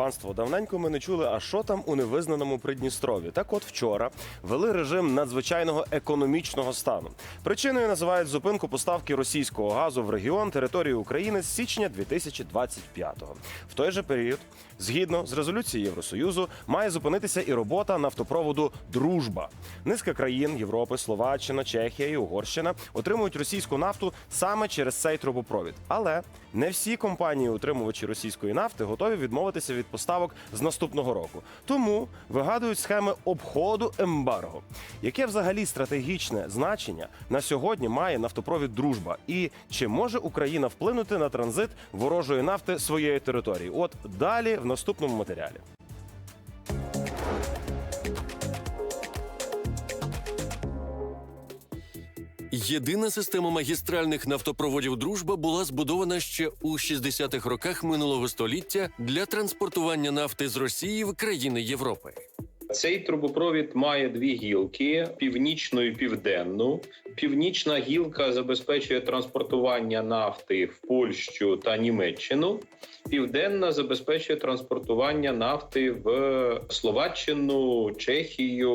панство, давненько ми не чули, а що там у невизнаному Придністрові. Так от вчора вели режим надзвичайного економічного стану. Причиною називають зупинку поставки російського газу в регіон території України з січня 2025-го. В той же період, згідно з резолюцією Євросоюзу, має зупинитися і робота нафтопроводу Дружба. Низка країн Європи, Словаччина, Чехія і Угорщина отримують російську нафту саме через цей трубопровід. Але не всі компанії-утримувачі російської нафти готові відмовитися від поставок з наступного року. Тому вигадують схеми обходу ембарго. Яке взагалі стратегічне значення на сьогодні має нафтопровід Дружба? І чи може Україна вплинути на транзит ворожої нафти своєї території? От далі в наступному матеріалі. Єдина система магістральних нафтопроводів Дружба була збудована ще у 60-х роках минулого століття для транспортування нафти з Росії в країни Європи. Цей трубопровід має дві гілки: північну і південну. Північна гілка забезпечує транспортування нафти в Польщу та Німеччину. Південна забезпечує транспортування нафти в Словаччину, Чехію,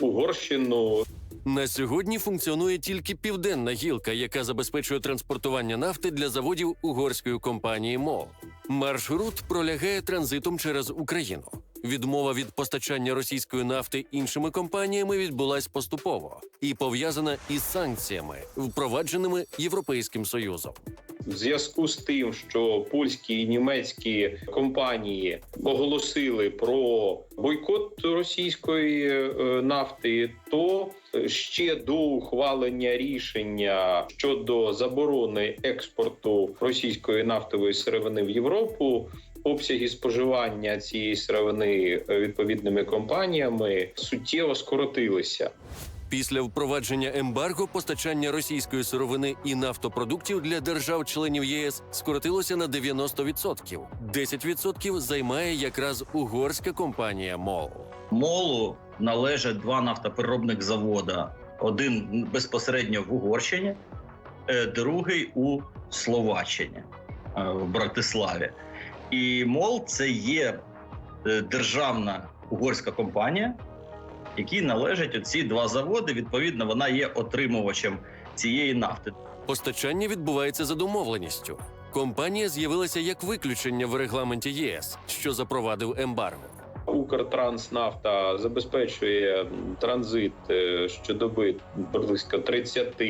Угорщину. На сьогодні функціонує тільки південна гілка, яка забезпечує транспортування нафти для заводів угорської компанії МОЛ. Маршрут пролягає транзитом через Україну. Відмова від постачання російської нафти іншими компаніями відбулась поступово і пов'язана із санкціями, впровадженими Європейським Союзом. В зв'язку з тим, що польські і німецькі компанії оголосили про бойкот російської е, нафти, то ще до ухвалення рішення щодо заборони експорту російської нафтової сировини в Європу. Обсяги споживання цієї сировини відповідними компаніями суттєво скоротилися. Після впровадження ембарго постачання російської сировини і нафтопродуктів для держав-членів єС скоротилося на 90%. 10% займає якраз угорська компанія МОЛ. Молу належать два нафтопереробних завода: один безпосередньо в Угорщині, е, другий у Словаччині е, в Братиславі. І МОЛ це є е, державна угорська компанія, якій належать оці два заводи. Відповідно, вона є отримувачем цієї нафти. Постачання відбувається за домовленістю. Компанія з'явилася як виключення в регламенті ЄС, що запровадив ембарго. Укртранснафта забезпечує транзит е, щодоби близько 30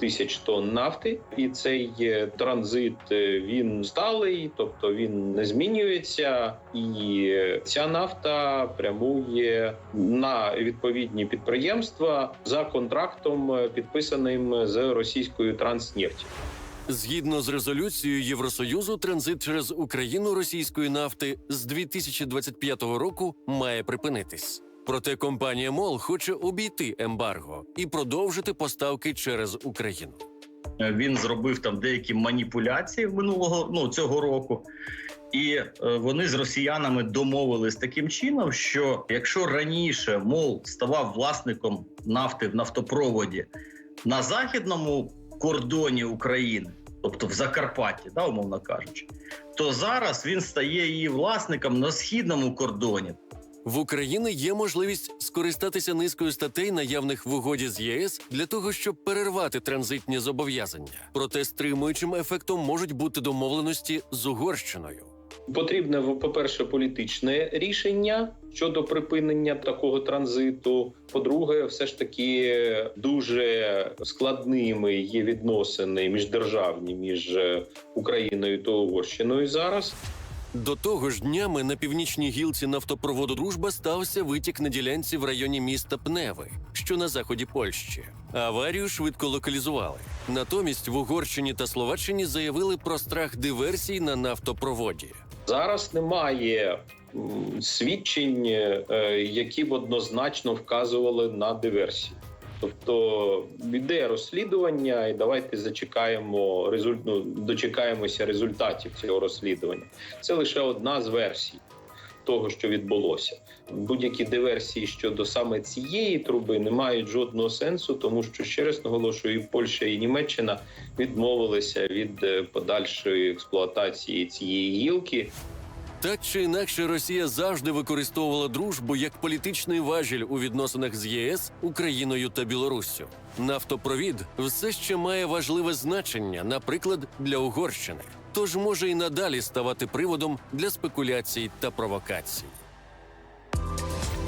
тисяч тонн нафти, і цей е, транзит е, він сталий, тобто він не змінюється, і е, ця нафта прямує на відповідні підприємства за контрактом, підписаним з російською транснефтю. Згідно з резолюцією Євросоюзу, транзит через Україну російської нафти з 2025 року має припинитись. Проте компанія МОЛ хоче обійти ембарго і продовжити поставки через Україну. Е, Він зробив там деякі маніпуляції минулого ну цього року. І е, вони з росіянами домовились таким чином, що якщо раніше мол ставав власником нафти в нафтопроводі на західному кордоні України, тобто в Закарпатті, да, умовно кажучи, то зараз він стає її власником на східному кордоні. В Україні є можливість скористатися низкою статей, наявних в угоді з ЄС, для того, щоб перервати транзитні зобов'язання. Проте стримуючим ефектом можуть бути домовленості з Угорщиною. Потрібне по-перше, політичне рішення щодо припинення такого транзиту. По-друге, все ж таки дуже складними є відносини міждержавні між е, Україною та Угорщиною зараз. До того ж, днями на північній гілці нафтопроводу Дружба стався витік на ділянці в районі міста Пневи, що на заході Польщі. Аварію швидко локалізували. Натомість в Угорщині та Словаччині заявили про страх диверсій на нафтопроводі. Зараз немає свідчень, е, які б однозначно вказували на диверсію. Тобто йде розслідування, і давайте зачекаємо ну, дочекаємося результатів цього розслідування. Це лише одна з версій того, що відбулося. Будь-які диверсії щодо саме цієї труби не мають жодного сенсу, тому що ще раз наголошую, і Польща і Німеччина відмовилися від е, подальшої експлуатації цієї гілки. Так чи інакше, Росія завжди використовувала дружбу як політичний важіль у відносинах з ЄС, Україною та Білоруссю. Нафтопровід все ще має важливе значення, наприклад, для Угорщини, тож може і надалі ставати приводом для спекуляцій та провокацій.